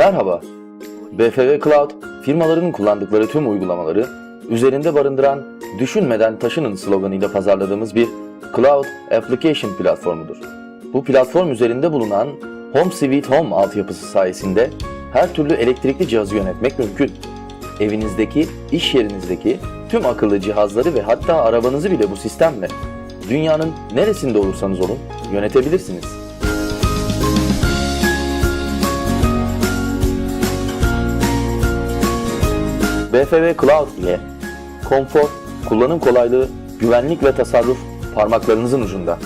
Merhaba. BFV Cloud, firmaların kullandıkları tüm uygulamaları üzerinde barındıran düşünmeden taşının sloganıyla pazarladığımız bir Cloud Application platformudur. Bu platform üzerinde bulunan Home Sweet Home altyapısı sayesinde her türlü elektrikli cihazı yönetmek mümkün. Evinizdeki, iş yerinizdeki tüm akıllı cihazları ve hatta arabanızı bile bu sistemle dünyanın neresinde olursanız olun yönetebilirsiniz. BFV Cloud ile konfor, kullanım kolaylığı, güvenlik ve tasarruf parmaklarınızın ucunda.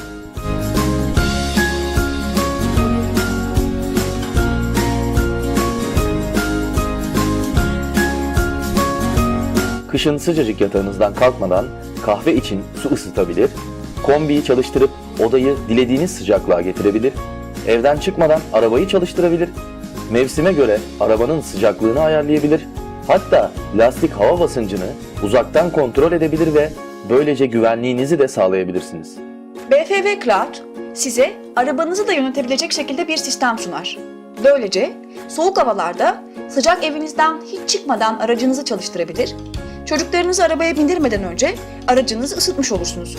Kışın sıcacık yatağınızdan kalkmadan kahve için su ısıtabilir, kombiyi çalıştırıp odayı dilediğiniz sıcaklığa getirebilir, evden çıkmadan arabayı çalıştırabilir, mevsime göre arabanın sıcaklığını ayarlayabilir, hatta lastik hava basıncını uzaktan kontrol edebilir ve böylece güvenliğinizi de sağlayabilirsiniz. BFV Cloud size arabanızı da yönetebilecek şekilde bir sistem sunar. Böylece soğuk havalarda sıcak evinizden hiç çıkmadan aracınızı çalıştırabilir, çocuklarınızı arabaya bindirmeden önce aracınızı ısıtmış olursunuz.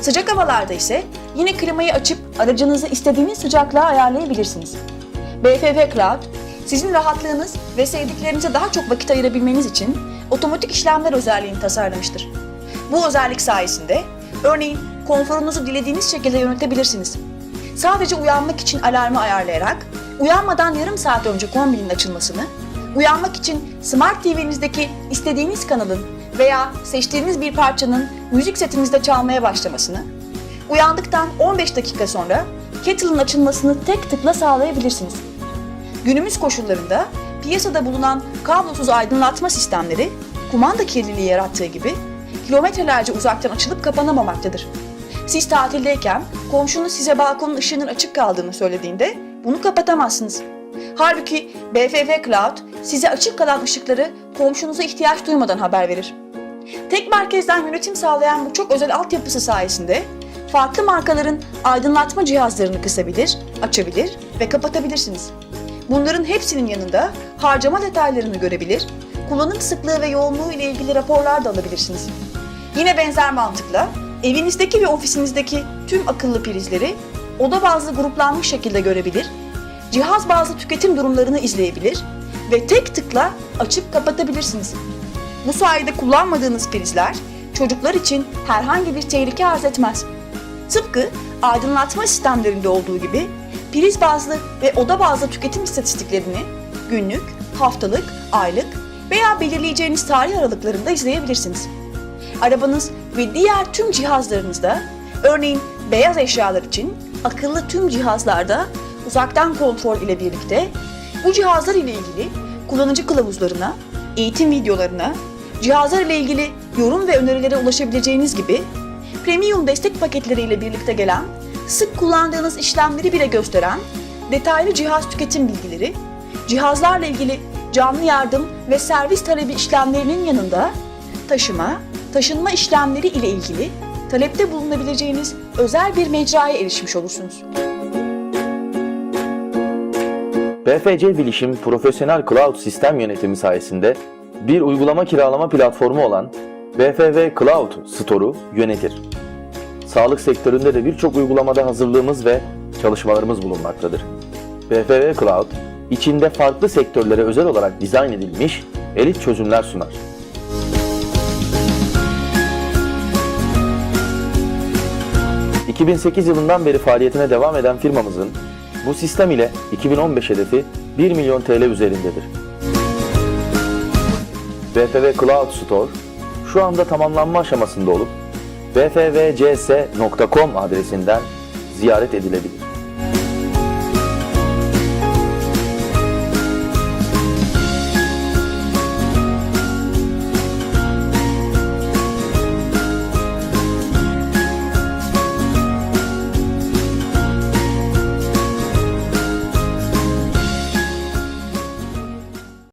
Sıcak havalarda ise yine klimayı açıp aracınızı istediğiniz sıcaklığa ayarlayabilirsiniz. BFV Cloud sizin rahatlığınız ve sevdiklerinize daha çok vakit ayırabilmeniz için otomatik işlemler özelliğini tasarlamıştır. Bu özellik sayesinde örneğin konforunuzu dilediğiniz şekilde yönetebilirsiniz. Sadece uyanmak için alarmı ayarlayarak, uyanmadan yarım saat önce kombinin açılmasını, uyanmak için Smart TV'nizdeki istediğiniz kanalın veya seçtiğiniz bir parçanın müzik setinizde çalmaya başlamasını, uyandıktan 15 dakika sonra kettle'ın açılmasını tek tıkla sağlayabilirsiniz. Günümüz koşullarında piyasada bulunan kablosuz aydınlatma sistemleri kumanda kirliliği yarattığı gibi kilometrelerce uzaktan açılıp kapanamamaktadır. Siz tatildeyken komşunuz size balkonun ışığının açık kaldığını söylediğinde bunu kapatamazsınız. Halbuki BFV Cloud size açık kalan ışıkları komşunuza ihtiyaç duymadan haber verir. Tek merkezden yönetim sağlayan bu çok özel altyapısı sayesinde farklı markaların aydınlatma cihazlarını kısabilir, açabilir ve kapatabilirsiniz. Bunların hepsinin yanında harcama detaylarını görebilir, kullanım sıklığı ve yoğunluğu ile ilgili raporlar da alabilirsiniz. Yine benzer mantıkla evinizdeki ve ofisinizdeki tüm akıllı prizleri oda bazlı gruplanmış şekilde görebilir, cihaz bazlı tüketim durumlarını izleyebilir ve tek tıkla açıp kapatabilirsiniz. Bu sayede kullanmadığınız prizler çocuklar için herhangi bir tehlike arz etmez. Tıpkı aydınlatma sistemlerinde olduğu gibi priz bazlı ve oda bazlı tüketim istatistiklerini günlük, haftalık, aylık veya belirleyeceğiniz tarih aralıklarında izleyebilirsiniz. Arabanız ve diğer tüm cihazlarınızda, örneğin beyaz eşyalar için akıllı tüm cihazlarda uzaktan kontrol ile birlikte bu cihazlar ile ilgili kullanıcı kılavuzlarına, eğitim videolarına, cihazlar ile ilgili yorum ve önerilere ulaşabileceğiniz gibi premium destek paketleriyle birlikte gelen, sık kullandığınız işlemleri bile gösteren detaylı cihaz tüketim bilgileri, cihazlarla ilgili canlı yardım ve servis talebi işlemlerinin yanında taşıma, taşınma işlemleri ile ilgili talepte bulunabileceğiniz özel bir mecraya erişmiş olursunuz. BFC Bilişim profesyonel cloud sistem yönetimi sayesinde bir uygulama kiralama platformu olan BFV Cloud Store'u yönetir. Sağlık sektöründe de birçok uygulamada hazırlığımız ve çalışmalarımız bulunmaktadır. BFV Cloud, içinde farklı sektörlere özel olarak dizayn edilmiş elit çözümler sunar. ...2008 yılından beri faaliyetine devam eden firmamızın bu sistem ile 2015 hedefi 1 milyon TL üzerindedir. BFV Cloud Store şu anda tamamlanma aşamasında olup bfvcs.com adresinden ziyaret edilebilir.